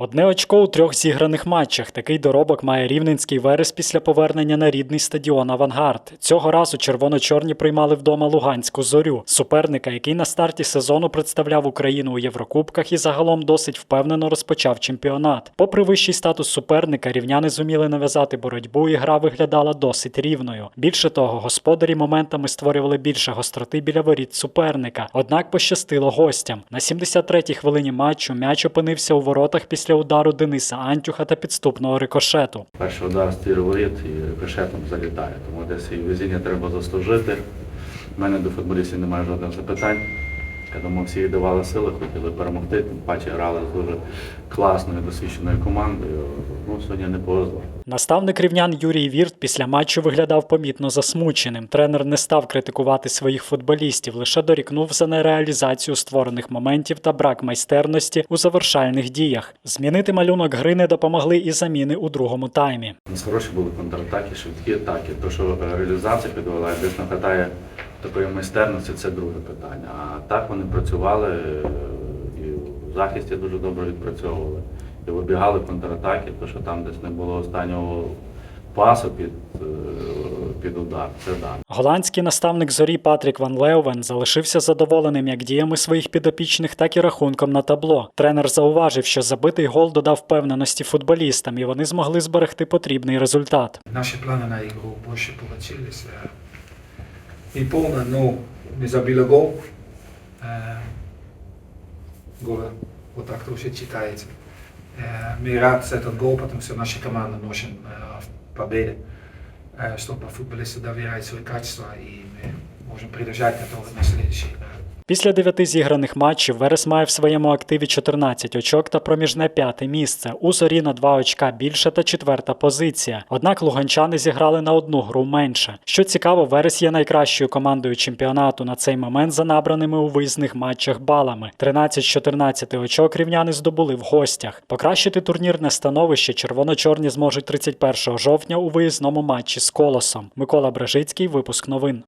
Одне очко у трьох зіграних матчах. Такий доробок має рівненський верес після повернення на рідний стадіон Авангард. Цього разу червоно-чорні приймали вдома Луганську зорю, суперника, який на старті сезону представляв Україну у Єврокубках і загалом досить впевнено розпочав чемпіонат. Попри вищий статус суперника, рівняни зуміли нав'язати боротьбу, і гра виглядала досить рівною. Більше того, господарі моментами створювали більше гостроти біля воріт суперника. Однак пощастило гостям. На 73-й хвилині матчу м'яч опинився у воротах після удару Дениса Антюха та підступного рикошету. Перший удар стір воріт і рикошетом залітає. Тому десь і везіння треба заслужити. У мене до футболістів немає жодних запитань. Я думаю, всі давали сили, хотіли перемогти, тим паче грали з дуже класною, досвідченою командою. Ну, сьогодні не повезло. Наставник рівнян Юрій Вірт після матчу виглядав помітно засмученим. Тренер не став критикувати своїх футболістів, лише дорікнув за нереалізацію створених моментів та брак майстерності у завершальних діях. Змінити малюнок гри не допомогли і заміни у другому таймі. У нас хороші були контратаки, швидкі атаки. То, що реалізація підвела, десь не такої майстерності, це друге питання. А так вони працювали е, і в захисті дуже добре відпрацьовували. І вибігали контратаки, то що там десь не було останнього пасу під, е, під удар. Це да. Голландський наставник зорі Патрік Ван Леувен залишився задоволеним як діями своїх підопічних, так і рахунком на табло. Тренер зауважив, що забитий гол додав впевненості футболістам, і вони змогли зберегти потрібний результат. Наши планы на игру больше получились. Э, Не полно, но не забили гол. Э, Гола вот так тоже читается. Э, Мы рад за этот гол, потому что наша команда нужен э, в победе, э, чтобы футболисты доверяют свои качества и мы можем продолжать это на следующий игры. Після дев'яти зіграних матчів Верес має в своєму активі 14 очок та проміжне п'яте місце. У зорі на два очка більше та четверта позиція. Однак луганчани зіграли на одну гру менше. Що цікаво, Верес є найкращою командою чемпіонату на цей момент за набраними у виїзних матчах балами. 13 з 14 очок рівняни здобули в гостях. Покращити турнірне становище червоно-чорні зможуть 31 жовтня у виїзному матчі з колосом. Микола Бражицький, випуск новин.